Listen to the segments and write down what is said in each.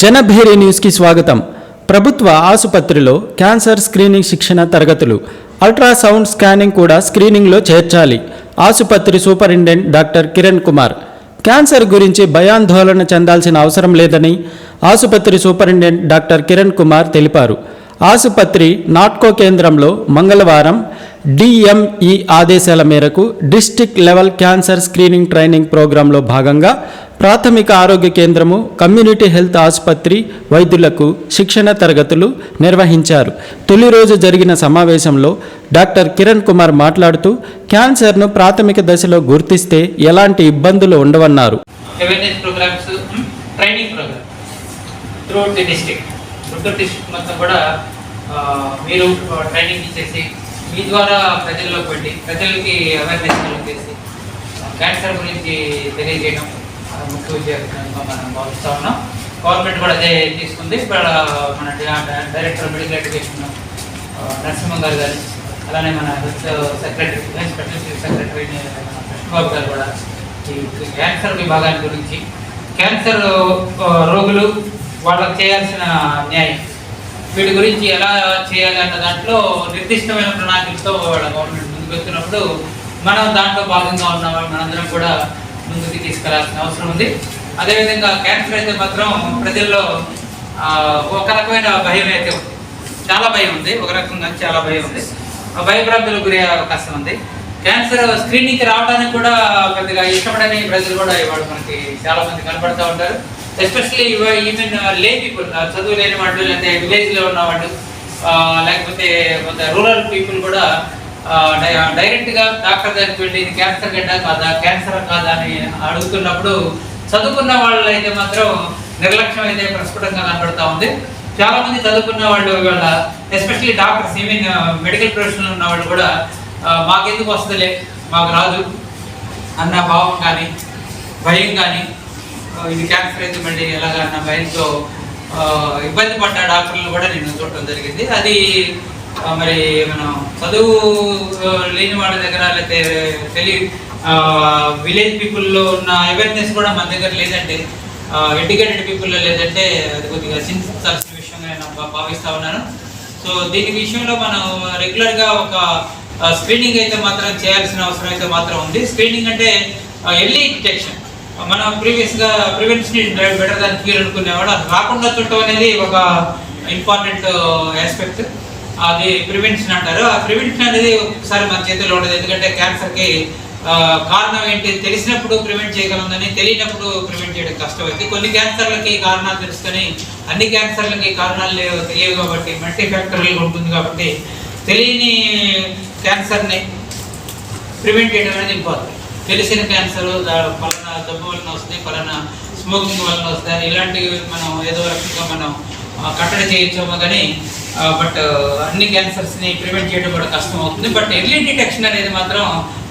జనభేరి న్యూస్కి స్వాగతం. ప్రభుత్వ ఆసుపత్రిలో క్యాన్సర్ స్క్రీనింగ్ శిక్షణ తరగతులు. అల్ట్రాసౌండ్ స్కానింగ్ కూడా స్క్రీనింగ్లో చేర్చాలి. ఆసుపత్రి superintendent doctor Kiran Kumar. Cancer గురించి భయాందోళన చెందాల్సిన అవసరం లేదని ఆసుపత్రి సూపరింటెండెంట్ డాక్టర్ కిరణ్ కుమార్ తెలిపారు. ఆసుపత్రి నాట్కో కేంద్రంలో మంగళవారం డిఎంఈ ఆదేశాల మేరకు district level cancer screening training ప్రోగ్రాంలో భాగంగా ప్రాథమిక ఆరోగ్య కేంద్రము కమ్యూనిటీ హెల్త్ ఆసుపత్రి వైద్యులకు శిక్షణ తరగతులు నిర్వహించారు. తొలి రోజు జరిగిన సమావేశంలో డాక్టర్ కిరణ్ కుమార్ మాట్లాడుతూ క్యాన్సర్ను ప్రాథమిక దశలో గుర్తిస్తే ఎలాంటి ఇబ్బందులు ఉండవన్నారు. మొత్తం కూడా మీరు ట్రైనింగ్ ఇచ్చేసి మీ ద్వారా ప్రజల్లోకి వెళ్ళి ప్రజలకి అవేర్నెస్ కలిగేసి క్యాన్సర్ గురించి తెలియజేయడం ముఖ్య ఉద్దేశంగా మనం భావిస్తూ ఉన్నాం. గవర్నమెంట్ కూడా అదే తీసుకుంది. ఇక్కడ మన డైరెక్టర్ మెడికల్ ఎడ్యుకేషన్ నరసింహం గారు కానీ అలానే మన health secretary special chief secretary Krishnababu garu కూడా ఈ క్యాన్సర్ విభాగాన్ని గురించి క్యాన్సర్ రోగులు వాళ్ళకి చేయాల్సిన న్యాయం వీటి గురించి ఎలా చేయాలి అన్న దాంట్లో నిర్దిష్టమైన ప్రణాళికలతో వాళ్ళ గవర్నమెంట్ ముందుకు వెళ్తున్నప్పుడు మనం దాంట్లో భాగంగా ఉన్న మనందరం కూడా ముందుకు తీసుకెళ్ళాల్సిన అవసరం ఉంది. అదేవిధంగా క్యాన్సర్ అయితే మాత్రం ప్రజల్లో ఒక రకమైన భయం అయితే ఉంది. చాలా భయం ఉంది. ఒక రకంగా చాలా భయం ఉంది. ఆ భయభ్రాంతులకు గురే అవకాశం ఉంది. క్యాన్సర్ స్క్రీనింగ్కి రావడానికి కూడా పెద్దగా ఇష్టపడని ప్రజలు కూడా ఇవాళ మనకి చాలా మంది కనపడుతూ ఉంటారు. ఎస్పెషల్లీ ఈవెన్ లే పీపుల్ చదువు లేని వాళ్ళు లేకపోతే విలేజ్లో ఉన్న వాళ్ళు లేకపోతే కొంత రూరల్ పీపుల్ కూడా డైరెక్ట్గా డాక్టర్ దగ్గరికి వెళ్ళి ఇది క్యాన్సర్ గడ్డ కాదా క్యాన్సర్ కాదా అని అడుగుతున్నప్పుడు చదువుకున్న వాళ్ళు అయితే మాత్రం నిర్లక్ష్యం అయితే ప్రస్ఫుటంగా కనబడుతూ ఉంది. చాలా మంది చదువుకున్న వాళ్ళు ఇవాళ especially doctors even medical professional ఉన్న వాళ్ళు కూడా మాకెందుకు వస్తుందిలే మాకు రాదు. అన్న భావం కానీ భయం కానీ ఇది క్యాన్సర్ అయితే మళ్ళీ ఎలాగా అన్న భయంతో ఇబ్బంది పడ్డ డాక్టర్లు కూడా నేను చూడటం జరిగింది. అది మరి మనం చదువు లేని వాళ్ళ దగ్గర లేకపోతే తెలియ విలేజ్ పీపుల్లో ఉన్న అవేర్నెస్ కూడా మన దగ్గర లేదంటే ఎడ్యుకేటెడ్ పీపుల్లో లేదంటే అది కొద్దిగా చింతించాల్సిన విషయంగా నేను భావిస్తూ భావిస్తా ఉన్నాను. సో దీని విషయంలో మనం రెగ్యులర్గా ఒక స్క్రీనింగ్ అయితే మాత్రం చేయాల్సిన అవసరం అయితే మాత్రం ఉంది. స్క్రీనింగ్ అంటే ఎర్లీ డిటెక్షన్ మనం ప్రీవియస్గా ప్రివెన్షన్ బెటర్ దాన్ క్యూర్ అనుకునేవాడు. రాకుండా చుట్టం అనేది ఒక ఇంపార్టెంట్ ఆస్పెక్ట్ అది ప్రివెన్షన్ అంటారు. ఆ ప్రివెన్షన్ అనేది ఒకసారి మన చేతిలో ఉండదు. ఎందుకంటే క్యాన్సర్కి కారణం ఏంటి? తెలిసినప్పుడు ప్రివెంట్ చేయగలందని తెలియనప్పుడు ప్రివెంట్ చేయడం కష్టం. అయితే కొన్ని క్యాన్సర్లకి కారణాలు తెలుసుకొని అన్ని క్యాన్సర్లకి కారణాలు లేవు తెలియవు కాబట్టి మల్టీ ఫ్యాక్టరీలు ఉంటుంది కాబట్టి తెలియని క్యాన్సర్ని ప్రివెంట్ చేయడం అనేది ఇంపార్టెంట్ తెలిసిన క్యాన్సర్ పలానా జబ్బు వలన వస్తుంది పలానా స్మోకింగ్ వలన వస్తుంది అని ఇలాంటివి మనం ఏదో రకంగా మనం కట్టడి చేయొచ్చేమో కానీ బట్ అన్ని క్యాన్సర్స్ని ప్రివెంట్ చేయడం కూడా కష్టం అవుతుంది బట్ ఎర్లీ డిటెక్షన్ అనేది మాత్రం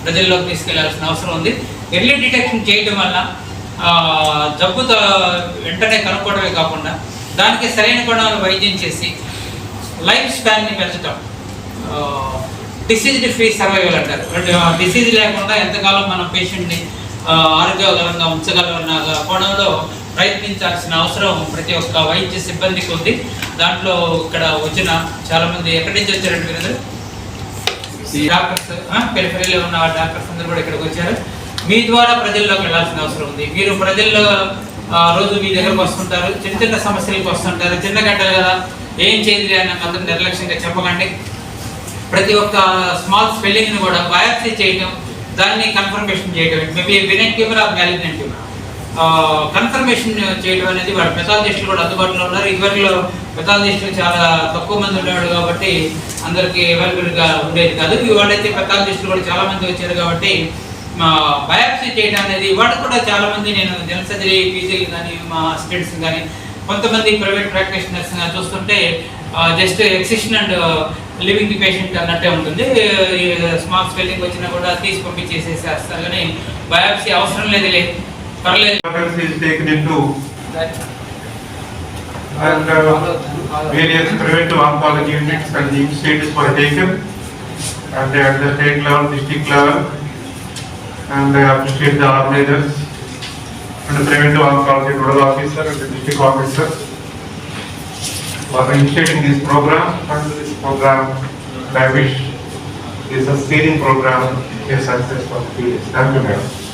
ప్రజల్లోకి తీసుకెళ్ళాల్సిన అవసరం ఉంది. ఎర్లీ డిటెక్షన్ చేయడం వల్ల జబ్బుతో వెంటనే కనుక్కోవడమే కాకుండా దానికి సరైన గుణాలు వైద్యం చేసి లైఫ్ స్పాన్ని పెంచడం డిసీజ్ ఫ్రీ సర్వైవల్ అంటారు. డిసీజ్ లేకుండా ఎంతకాలం మనం పేషెంట్ని ఆరోగ్యకరంగా ఉంచగలమన్న కోణంలో ప్రయత్నించాల్సిన అవసరం ప్రతి ఒక్క వైద్య సిబ్బందికి ఉంది దాంట్లో ఇక్కడ వచ్చిన చాలా మంది ఎక్కడి నుంచి వచ్చారండి మీరు డాక్టర్స్ పెరిఫరీలో ఉన్న డాక్టర్స్ అందరూ కూడా ఇక్కడికి వచ్చారు. మీ ద్వారా ప్రజల్లోకి వెళ్ళాల్సిన అవసరం ఉంది. మీరు ప్రజల్లో ఆ, రోజు మీ దగ్గరకు వస్తుంటారు. చిన్న చిన్న సమస్యలకు వస్తుంటారు. చిన్న గంటలు కదా. ఏం చేయాలి అని అందరూ నిర్లక్ష్యంగా చెప్పకండి. ప్రతి ఒక్క స్మాల్ స్పెల్లింగ్ని కూడా బయాప్సీ చేయడం దాన్ని కన్ఫర్మేషన్ చేయడం maybe VNet tumour or malignant tumour confirmation చేయడం అనేది వాళ్ళ పెథాలజిస్టులు కూడా అందుబాటులో ఉన్నారు. ఇదివరకులో పెథాలజిస్టులు చాలా తక్కువ మంది ఉండేవాడు కాబట్టి అందరికీ అవైలబుల్గా ఉండేది కాదు. ఇవాళైతే పెథాలజిస్టులు కూడా చాలా మంది వచ్చారు కాబట్టి మా బయాప్సీ చేయడం అనేది ఇవాళ కూడా చాలా మంది నేను జనరల్ పీజీలు కానీ మా స్టూడెంట్స్ కానీ కొంతమంది ప్రైవేట్ ప్రాక్టీషనర్స్ చూస్తుంటే just excision and living patient అన్నట్టే ఉంటుంది. స్మాల్ స్పెల్లింగ్ వచ్చినా కూడా తీసి పంపించేసేసేస్తారు కానీ బయాప్సీ అవసరం లేదు లేదు is taken into and uh, various preventive oncology units and the initiatives were taken and they at the state level, district level and I appreciate the organizers and the preventive oncology nodal officer and the district officer for initiating this program and this program. I wish this screening program is successful. Thank you, madam.